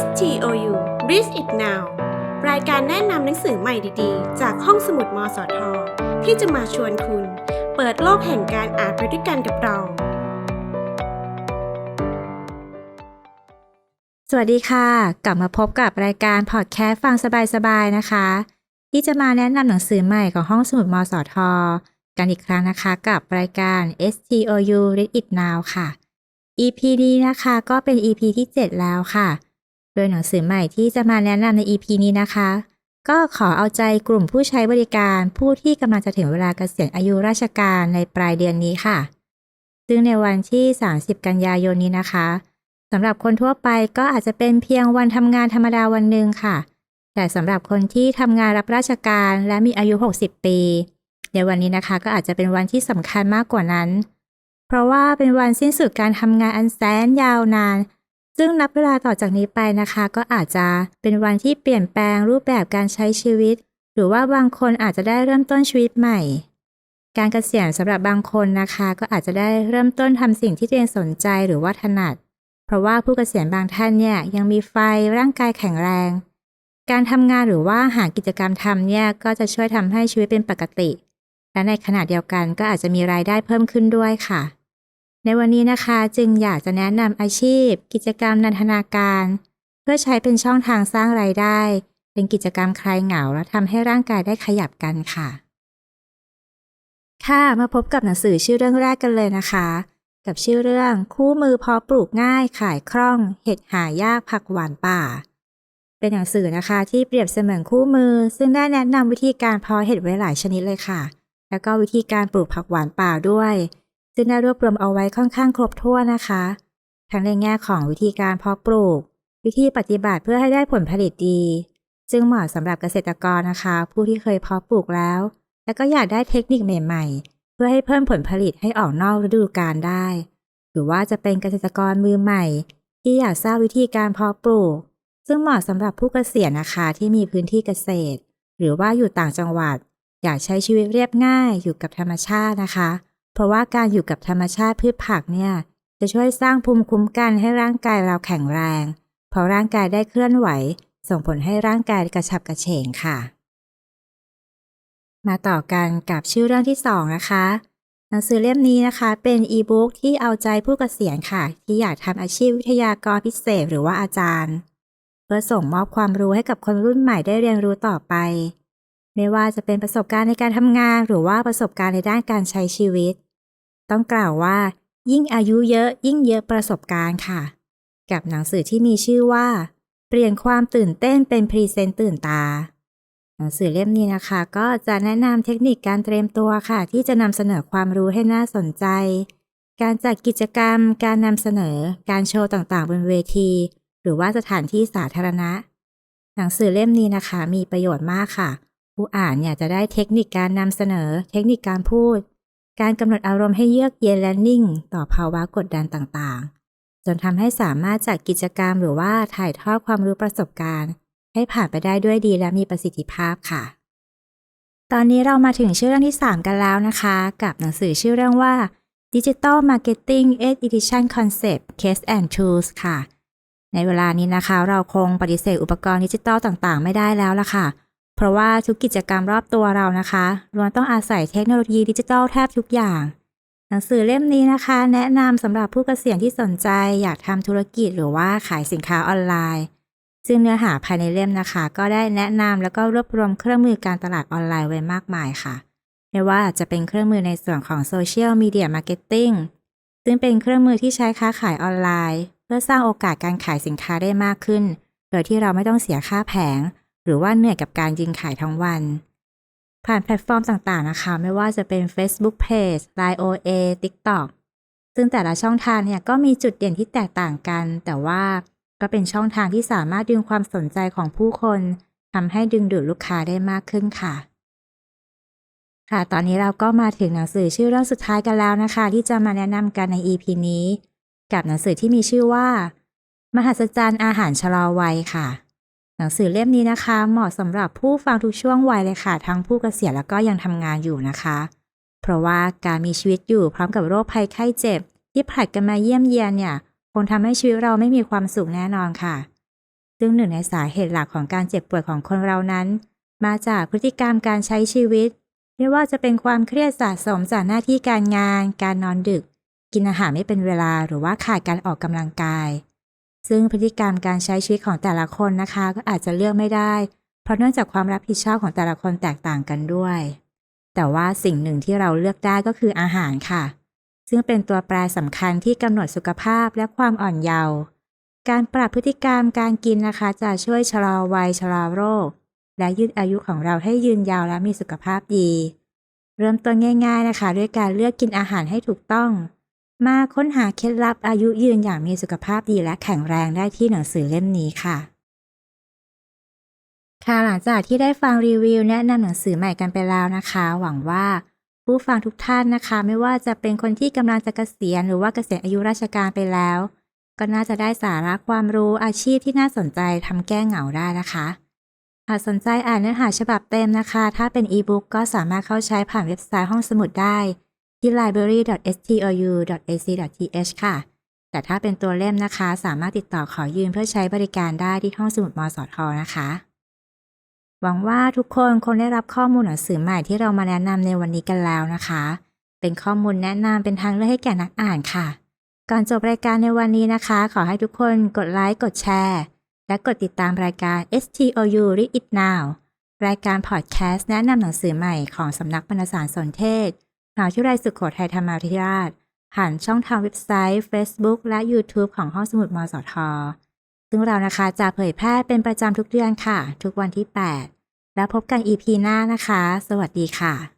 STOU Read It Now รายการแนะนำหนังสือใหม่ดีๆ จากห้องสมุดมสท ที่จะมาชวนคุณ เปิดโลกแห่งการอ่านไปด้วยกันกับเรา สวัสดีค่ะ กลับมาพบกับรายการพอดแคสต์ฟังสบายๆนะคะ ที่จะมาแนะนำหนังสือใหม่ของห้องสมุดมสท กันอีกครั้งนะคะกับรายการ STOU Read It Now ค่ะ EP นี้นะคะก็เป็น EP ที่ 7 แล้วค่ะ โดยหนังสือใหม่ที่จะมาแนะนำใน EP นี้นะคะ ก็ขอเอาใจกลุ่มผู้ใช้บริการผู้ที่กำลังจะถึงเวลาเกษียณอายุราชการในปลายเดือนนี้ค่ะ ซึ่งในวันที่ 30 กันยายนนี้นะคะสำหรับคนทั่วไปก็อาจจะเป็นเพียงวันทำงานธรรมดาวันหนึ่งค่ะ แต่สำหรับคนที่ทำงานรับราชการและมีอายุ 60 ปี ในวันนี้นะคะก็อาจจะเป็นวันที่สำคัญมากกว่านั้น เพราะว่าเป็นวันสิ้นสุดการทำงานอันแสนยาวนาน ซึ่งนับเวลาต่อจากนี้ไปนะคะ ก็อาจจะเป็นวันที่เปลี่ยนแปลงรูปแบบการใช้ชีวิต หรือว่าบางคนอาจจะได้เริ่มต้นชีวิตใหม่ การเกษียณสำหรับบางคนนะคะ ก็อาจจะได้เริ่มต้นทำสิ่งที่ตัวเองสนใจหรือว่าถนัด เพราะว่าผู้เกษียณบางท่านเนี่ยยังมีไฟร่างกายแข็งแรง การทำงานหรือว่าหากิจกรรมทำเนี่ยก็จะช่วยทำให้ชีวิตเป็นปกติ และในขณะเดียวกันก็อาจจะมีรายได้เพิ่มขึ้นด้วยค่ะ ในวันนี้นะคะจึงอยากจะแนะนำอาชีพ กิจกรรมนันทนาการ เพื่อใช้เป็นช่องทางสร้างรายได้ เป็นกิจกรรมคลายเหงาและทำให้ร่างกายได้ขยับกันค่ะ ค่ะมาพบกับหนังสือชื่อเรื่องแรกกันเลยนะคะ กับชื่อเรื่องคู่มือพอปลูกง่ายขายคล่อง เห็ดหายากผักหวานป่า เป็นหนังสือนะคะที่เปรียบเสมือนคู่มือ ซึ่งได้แนะนำวิธีการเพาะเห็ดไว้หลายชนิดเลยค่ะ แล้วก็วิธีการปลูกผักหวานป่าด้วย ซึ่งได้รวบรวมเอาไว้ค่อนข้างครบถ้วนนะคะ ทั้งในแง่ของวิธีการเพาะปลูก วิธีปฏิบัติเพื่อให้ได้ผลผลิตดี ซึ่งเหมาะสำหรับเกษตรกรนะคะ ผู้ที่เคยเพาะปลูกแล้ว และก็อยากได้เทคนิคใหม่ๆ เพื่อให้เพิ่มผลผลิตให้ออกนอกฤดูกาลได้ หรือว่าจะเป็นเกษตรกรมือใหม่ ที่อยากทราบวิธีการเพาะปลูก ซึ่งเหมาะสำหรับผู้เกษียณนะคะที่มีพื้นที่เกษตร หรือว่าอยู่ต่างจังหวัด อยากใช้ชีวิตเรียบง่ายอยู่กับธรรมชาตินะคะ เพราะว่าการอยู่กับธรรมชาติพืชผักเนี่ยจะช่วยสร้างภูมิคุ้มกันให้ร่างกายเราแข็งแรงพราะร่างกายได้เคลื่อนไหว ส่งผลให้ร่างกายกระฉับกระเฉงค่ะ มาต่อกันกับชื่อเรื่องที่ 2 นะคะ หนังสือเล่มนี้นะคะ เป็นอีบุ๊กที่เอาใจผู้เกษียณค่ะ ที่อยากทำอาชีพวิทยากรพิเศษหรือว่าอาจารย์ เพื่อส่งมอบความรู้ให้กับคนรุ่นใหม่ได้เรียนรู้ต่อไป ไม่ว่าจะเป็นประสบการณ์ในการทำงาน หรือว่าประสบการณ์ในด้านการใช้ชีวิต ต้องกล่าวว่า ยิ่งอายุเยอะยิ่งเยอะประสบการณ์ค่ะ กับหนังสือที่มีชื่อว่า เปลี่ยนความตื่นเต้นเป็นพรีเซนต์ตื่นตา หนังสือเล่มนี้นะคะ ก็จะแนะนำเทคนิคการเตรียมตัวค่ะ ที่จะนำเสนอความรู้ให้น่าสนใจ การจัดกิจกรรม การนำเสนอ การโชว์ต่างๆ บนเวที หรือว่าสถานที่สาธารณะ หนังสือเล่มนี้นะคะ มีประโยชน์มากค่ะ ผู้อ่านเนี่ยจะได้เทคนิคการนำเสนอ เทคนิคการพูด การกำหนดอารมณ์ให้เยือกเย็นและนิ่ง ต่อภาวะกดดันต่างๆ จนทำให้สามารถจัดกิจกรรมหรือว่าถ่ายทอดความรู้ประสบการณ์ ให้ผ่านไปได้ด้วยดีและมีประสิทธิภาพค่ะ ตอนนี้เรามาถึงชื่อเรื่องที่ 3 กันแล้วนะคะ กับหนังสือชื่อเรื่องว่า Digital Marketing 8 Edition Concept Case and Tools ค่ะ ในเวลานี้นะคะ เราคงปฏิเสธอุปกรณ์ดิจิตอลต่างๆ ไม่ได้แล้วล่ะค่ะเราะว่าทุกกิจกรรมรอบตัวเรานะคะล้วนต้องอาศัยเทคโนโลยีดิจิทัลแทบทุกอย่าง หนังสือเล่มนี้นะคะ แนะนำสำหรับผู้เกษียณที่สนใจอยากทำธุรกิจหรือว่าขายสินค้าออนไลน์ ซึ่งเนื้อหาภายในเล่มนะคะ ก็ได้แนะนำแล้วก็รวบรวมเครื่องมือการตลาดออนไลน์ไว้มากมายค่ะไม่ว่าจะเป็นเครื่องมือในส่วนของโซเชียลมีเดียมาร์เก็ตติ้งซึ่งเป็นเครื่องมือที่ใช้ค้าขายออนไลน์ เพื่อสร้างโอกาสการขายสินค้าได้มากขึ้น โดยที่เราไม่ต้องเสียค่าแผง หรือว่าเหนื่อยกับการยิงขายทั้งวัน ผ่านแพลตฟอร์มต่างๆนะคะ ไม่ว่าจะเป็น Facebook Page Line OA TikTok ซึ่งแต่ละช่องทางเนี่ยก็มีจุดเด่นที่แตกต่างกัน แต่ว่าก็เป็นช่องทางที่สามารถดึงความสนใจของผู้คนทำให้ดึงดูดลูกค้าได้มากขึ้นค่ะ ค่ะ ตอนนี้เราก็มาถึงหนังสือชื่อเรื่องสุดท้ายกันแล้วนะคะ ที่จะมาแนะนำกันใน EP นี้ กับหนังสือที่มีชื่อว่า มหัศจรรย์อาหารชะลอวัยค่ะ หนังสือเล่มนี้นะคะ เหมาะสำหรับผู้ฟังทุกช่วงวัยเลยค่ะ ทั้งผู้เกษียณแล้วก็ยังทำงานอยู่นะคะ เพราะว่าการมีชีวิตอยู่พร้อมกับโรคภัยไข้เจ็บ ที่ผลัดกันมาเยี่ยมเยียนเนี่ยคงทำให้ชีวิตเราไม่มีความสุขแน่นอนค่ะ ซึ่งหนึ่งในสาเหตุหลักของการเจ็บป่วยของคนเรานั้น มาจากพฤติกรรมการใช้ชีวิต ไม่ว่าจะเป็นความเครียดสะสมจากหน้าที่การงาน การนอนดึก กินอาหารไม่เป็นเวลาหรือว่าขาดการออกกำลังกาย ซึ่งพฤติกรรมการใช้ชีวิตของแต่ละคนนะคะ ก็อาจจะเลือกไม่ได้ เพราะเนื่องจากความรับผิดชอบของแต่ละคนแตกต่างกันด้วย แต่ว่าสิ่งหนึ่งที่เราเลือกได้ก็คืออาหารค่ะ ซึ่งเป็นตัวแปรสำคัญที่กำหนดสุขภาพและความอ่อนเยาว์การปรับพฤติกรรมการกินนะคะ จะช่วยชะลอวัยชะลอโรค และยืดอายุของเราให้ยืนยาวและมีสุขภาพดี เริ่มต้นง่าย ๆนะคะ ด้วยการเลือกกินอาหารให้ถูกต้อง มาค้นหาเคล็ดลับอายุยืนอย่างมีสุขภาพดีและแข็งแรงได้ที่หนังสือเล่มนี้ค่ะ ค่ะหลังจากที่ได้ฟังรีวิวแนะนำหนังสือใหม่กันไปแล้วนะคะ หวังว่าผู้ฟังทุกท่านนะคะ ไม่ว่าจะเป็นคนที่กำลังจะเกษียณหรือว่าเกษียณอายุราชการไปแล้ว ก็น่าจะได้สาระความรู้อาชีพที่น่าสนใจทำแก้เหงาได้นะคะหากสนใจอ่านเนื้อหาฉบับเต็มนะคะ ถ้าเป็นอีบุ๊กก็สามารถเข้าใช้ผ่านเว็บไซต์ห้องสมุดได้ ที่ library.stou.ac.th ค่ะ แต่ถ้าเป็นตัวเล่มนะคะ สามารถติดต่อขอยืมเพื่อใช้บริการได้ที่ห้องสมุดมสทนะคะ หวังว่าทุกคนคงได้รับข้อมูลหนังสือใหม่ที่เรามาแนะนำในวันนี้กันแล้วนะคะ เป็นข้อมูลแนะนำเป็นทางเลือกให้แก่นักอ่านค่ะ ก่อนจบรายการในวันนี้นะคะ ขอให้ทุกคนกดไลค์กดแชร์และกดติดตามรายการ STOU Read It Now รายการพอดแคสต์แนะนำหนังสือใหม่ของสำนักบรรณสารสนเทศ มหาวิทยาลัยสุโขทัยธรรมาธิราช ผ่านช่องทางเว็บไซต์ Facebook และ YouTube ของห้องสมุดมสท ซึ่งเรานะคะจะเผยแพร่เป็นประจำทุกเดือนค่ะ ทุกวันที่ 8 แล้วพบกัน EP หน้านะคะ สวัสดีค่ะ